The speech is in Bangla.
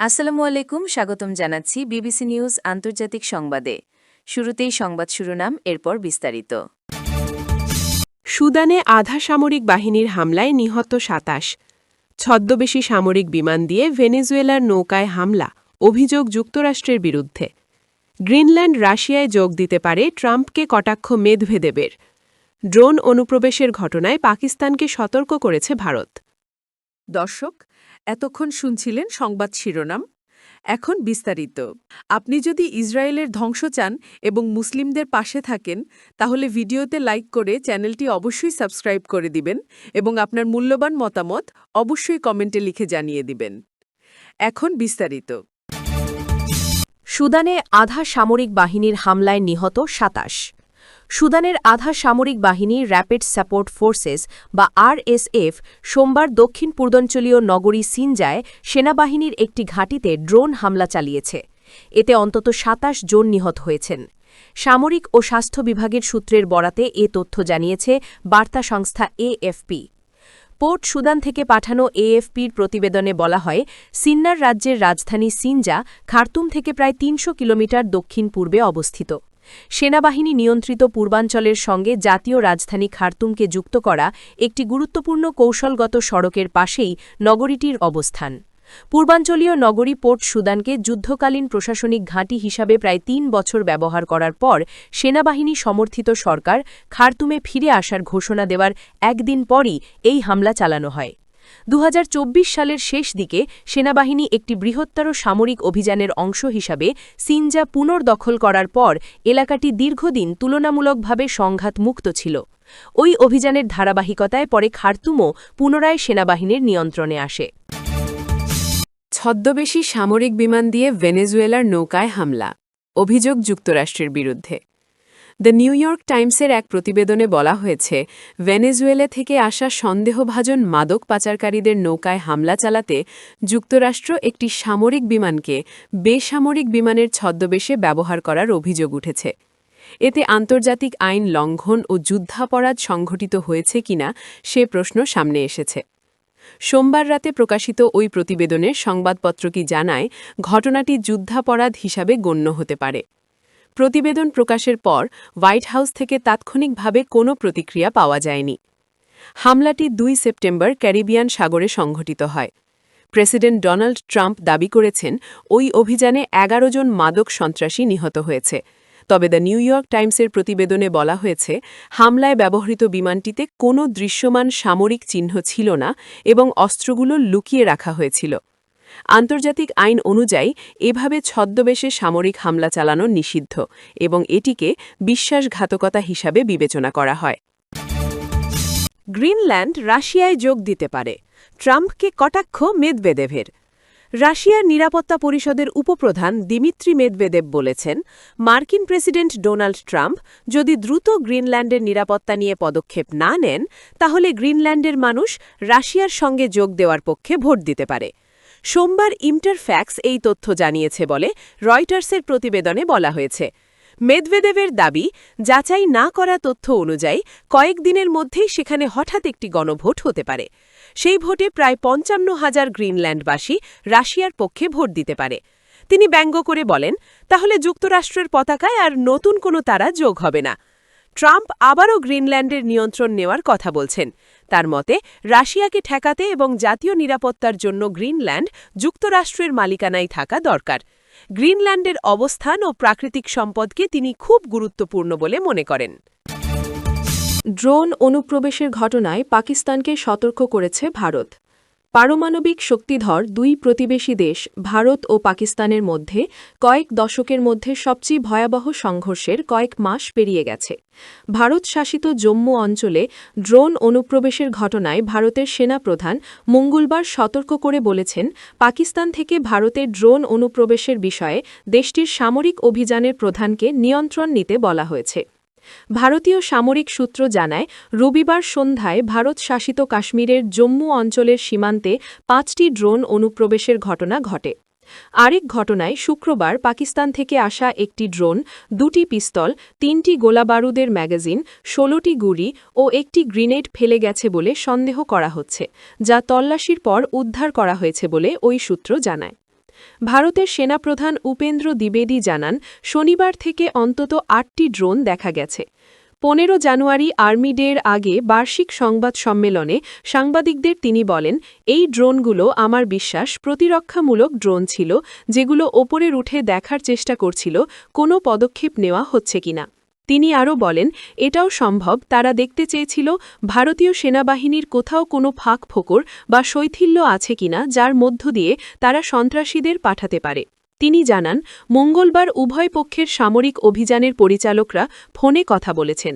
আসসালামু আলাইকুম, স্বাগতম জানাচ্ছি বিবিসি নিউজ আন্তর্জাতিক সংবাদে। শুরুতেই সংবাদ শিরোনাম, এরপর বিস্তারিত। সুদানে আধা সামরিক বাহিনীর হামলায় নিহত সাতাশ। ছদ্মবেশী সামরিক বিমান দিয়ে ভেনেজুয়েলার নৌকায় হামলা, অভিযোগ যুক্তরাষ্ট্রের বিরুদ্ধে। গ্রিনল্যান্ড, রাশিয়ায় যোগ দিতে পারে ট্রাম্পকে কটাক্ষ মেদভেদেবের। ড্রোন অনুপ্রবেশের ঘটনায় পাকিস্তানকে সতর্ক করেছে ভারত। দর্শক, এতক্ষণ শুনছিলেন সংবাদ শিরোনাম। এখন বিস্তারিত। আপনি যদি ইসরায়েলের ধ্বংস চান এবং মুসলিমদের পাশে থাকেন, তাহলে ভিডিওতে লাইক করে চ্যানেলটি অবশ্যই সাবস্ক্রাইব করে দিবেন এবং আপনার মূল্যবান মতামত অবশ্যই কমেন্টে লিখে জানিয়ে দিবেন। এখন বিস্তারিত। সুদানে আধা সামরিক বাহিনীর হামলায় নিহত সাতাশ। সুদানের আধা সামরিক বাহিনী র্যাপিড সাপোর্ট ফোর্সেস বা আরএসএফ সোমবার দক্ষিণ পূর্বাঞ্চলীয় নগরী সিনজায় সেনাবাহিনীর একটি ঘাঁটিতে ড্রোন হামলা চালিয়েছে। এতে অন্তত সাতাশ জন নিহত হয়েছেন। সামরিক ও স্বাস্থ্য বিভাগের সূত্রের বরাতে এ তথ্য জানিয়েছে বার্তা সংস্থা এএফপি। পোর্ট সুদান থেকে পাঠানো এএফপির প্রতিবেদনে বলা হয়, সিন্নার রাজ্যের রাজধানী সিনজা খার্তুম থেকে প্রায় তিনশো কিলোমিটার দক্ষিণ পূর্বে অবস্থিত। সেনাবাহিনী নিয়ন্ত্রিত পূর্বাঞ্চলের সঙ্গে জাতীয় রাজধানী খার্তুমকে যুক্ত করা একটি গুরুত্বপূর্ণ কৌশলগত সড়কের পাশেই নগরীটির অবস্থান। পূর্বাঞ্চলীয় নগরী পোর্ট সুদানকে যুদ্ধকালীন প্রশাসনিক ঘাঁটি হিসাবে প্রায় তিন বছর ব্যবহার করার পর সেনাবাহিনী সমর্থিত সরকার খার্তুমে ফিরে আসার ঘোষণা দেওয়ার একদিন পরই এই হামলা চালানো হয়। দু হাজার চব্বিশ সালের শেষ দিকে সেনাবাহিনী একটি বৃহত্তর সামরিক অভিযানের অংশ হিসাবে সিনজা পুনর্দখল করার পর এলাকাটি দীর্ঘদিন তুলনামূলকভাবে সংঘাতমুক্ত ছিল। ওই অভিযানের ধারাবাহিকতায় পরে খার্তুমও পুনরায় সেনাবাহিনীর নিয়ন্ত্রণে আসে। ছদ্মবেশী সামরিক বিমান দিয়ে ভেনেজুয়েলার নৌকায় হামলা। অভিযোগ যুক্তরাষ্ট্রের বিরুদ্ধে। দ্য নিউ ইয়র্ক টাইমসের এক প্রতিবেদনে বলা হয়েছে, ভেনেজুয়েলা থেকে আসা সন্দেহভাজন মাদক পাচারকারীদের নৌকায় হামলা চালাতে যুক্তরাষ্ট্র একটি সামরিক বিমানকে বেসামরিক বিমানের ছদ্মবেশে ব্যবহার করার অভিযোগ উঠেছে। এতে আন্তর্জাতিক আইন লঙ্ঘন ও যুদ্ধাপরাধ সংঘটিত হয়েছে কিনা সে প্রশ্ন সামনে এসেছে। সোমবার রাতে প্রকাশিত ওই প্রতিবেদনে সংবাদপত্রটি জানায়, ঘটনাটি যুদ্ধাপরাধ হিসাবে গণ্য হতে পারে। প্রতিবেদন প্রকাশের পর হোয়াইট হাউস থেকে তাৎক্ষণিকভাবে কোনো প্রতিক্রিয়া পাওয়া যায়নি। হামলাটি দুই সেপ্টেম্বর ক্যারিবিয়ান সাগরে সংঘটিত হয়। প্রেসিডেন্ট ডোনাল্ড ট্রাম্প দাবি করেছেন, ওই অভিযানে এগারো জন মাদক সন্ত্রাসী নিহত হয়েছে। তবে দ্য নিউ ইয়র্ক টাইমসের প্রতিবেদনে বলা হয়েছে, হামলায় ব্যবহৃত বিমানটিতে কোনো দৃশ্যমান সামরিক চিহ্ন ছিল না এবং অস্ত্রগুলো লুকিয়ে রাখা হয়েছিল। আন্তর্জাতিক আইন অনুযায়ী এভাবে ছদ্মবেশে সামরিক হামলা চালানো নিষিদ্ধ এবং এটিকে বিশ্বাসঘাতকতা হিসাবে বিবেচনা করা হয়। গ্রিনল্যান্ড রাশিয়ায় যোগ দিতে পারে। ট্রাম্পকে কটাক্ষ মেদবেদেভের। রাশিয়ার নিরাপত্তা পরিষদের উপপ্রধান দিমিত্রি মেদবেদেব বলেছেন, মার্কিন প্রেসিডেন্ট ডোনাল্ড ট্রাম্প যদি দ্রুত গ্রিনল্যান্ডের নিরাপত্তা নিয়ে পদক্ষেপ না নেন, তাহলে গ্রিনল্যান্ডের মানুষ রাশিয়ার সঙ্গে যোগ দেওয়ার পক্ষে ভোট দিতে পারে। সোমবার ইন্টারফ্যাক্স এই তথ্য জানিয়েছে বলে রয়টার্সের প্রতিবেদনে বলা হয়েছে। মেদভেদেবের দাবি, যাচাই না করা তথ্য অনুযায়ী কয়েকদিনের মধ্যেই সেখানে হঠাৎ একটি গণভোট হতে পারে। সেই ভোটে প্রায় পঞ্চান্ন হাজার গ্রিনল্যান্ডবাসী রাশিয়ার পক্ষে ভোট দিতে পারে। তিনি ব্যঙ্গ করে বলেন, তাহলে যুক্তরাষ্ট্রের পতাকায় আর নতুন কোনো তারা যোগ হবে না। ট্রাম্প আবারও গ্রিনল্যান্ডের নিয়ন্ত্রণ নেওয়ার কথা বলছেন। তার মতে, রাশিয়াকে ঠেকাতে এবং জাতীয় নিরাপত্তার জন্য গ্রিনল্যান্ড যুক্তরাষ্ট্রের মালিকানায় থাকা দরকার। গ্রিনল্যান্ডের অবস্থান ও প্রাকৃতিক সম্পদকে তিনি খুব গুরুত্বপূর্ণ বলে মনে করেন। ড্রোন অনুপ্রবেশের ঘটনায় পাকিস্তানকে সতর্ক করেছে ভারত। পারমাণবিক শক্তিধর দুই প্রতিবেশী দেশ, ভারত ও পাকিস্তানের মধ্যে কয়েক দশকের মধ্যে সবচেয়ে ভয়াবহ সংঘর্ষের কয়েক মাস পেরিয়ে গেছে। ভারত শাসিত জম্মু অঞ্চলে ড্রোন অনুপ্রবেশের ঘটনায় ভারতের সেনাপ্রধান মঙ্গলবার সতর্ক করে বলেছেন, পাকিস্তান থেকে ভারতের ড্রোন অনুপ্রবেশের বিষয়ে দেশটির সামরিক অভিযানের প্রধানকে নিয়ন্ত্রণ নিতে বলা হয়েছে। ভারতীয় সামরিক সূত্র জানায়, রবিবার সন্ধ্যায় ভারত শাসিত কাশ্মীরের জম্মু অঞ্চলের সীমান্তে পাঁচটি ড্রোন অনুপ্রবেশের ঘটনা ঘটে। আরেক ঘটনায় শুক্রবার পাকিস্তান থেকে আসা একটি ড্রোন, দুটি পিস্তল, তিনটি গোলাবারুদের ম্যাগাজিন, ষোলোটি গুলি ও একটি গ্রিনেড ফেলে গেছে বলে সন্দেহ করা হচ্ছে, যা তল্লাশির পর উদ্ধার করা হয়েছে বলে ওই সূত্র জানায়। ভারতের সেনাপ্রধান উপেন্দ্র দ্বিবেদী জানান, শনিবার থেকে অন্তত আটটি ড্রোন দেখা গেছে। পনেরো জানুয়ারি আর্মি ডের আগে বার্ষিক সংবাদ সম্মেলনে সাংবাদিকদের তিনি বলেন, এই ড্রোনগুলো আমার বিশ্বাস প্রতিরক্ষামূলক ড্রোন ছিল, যেগুলো ওপরের উঠে দেখার চেষ্টা করছিল, কোনো পদক্ষেপ নেওয়া হচ্ছে কিনা। তিনি আরও বলেন, এটাও সম্ভব, তারা দেখতে চেয়েছিল ভারতীয় সেনাবাহিনীর কোথাও কোনো ফাঁক ফোকর বা শৈথিল্য আছে কিনা যার মধ্য দিয়ে তারা সন্ত্রাসীদের পাঠাতে পারে। তিনি জানান, মঙ্গলবার উভয় পক্ষের সামরিক অভিযানের পরিচালকরা ফোনে কথা বলেছেন।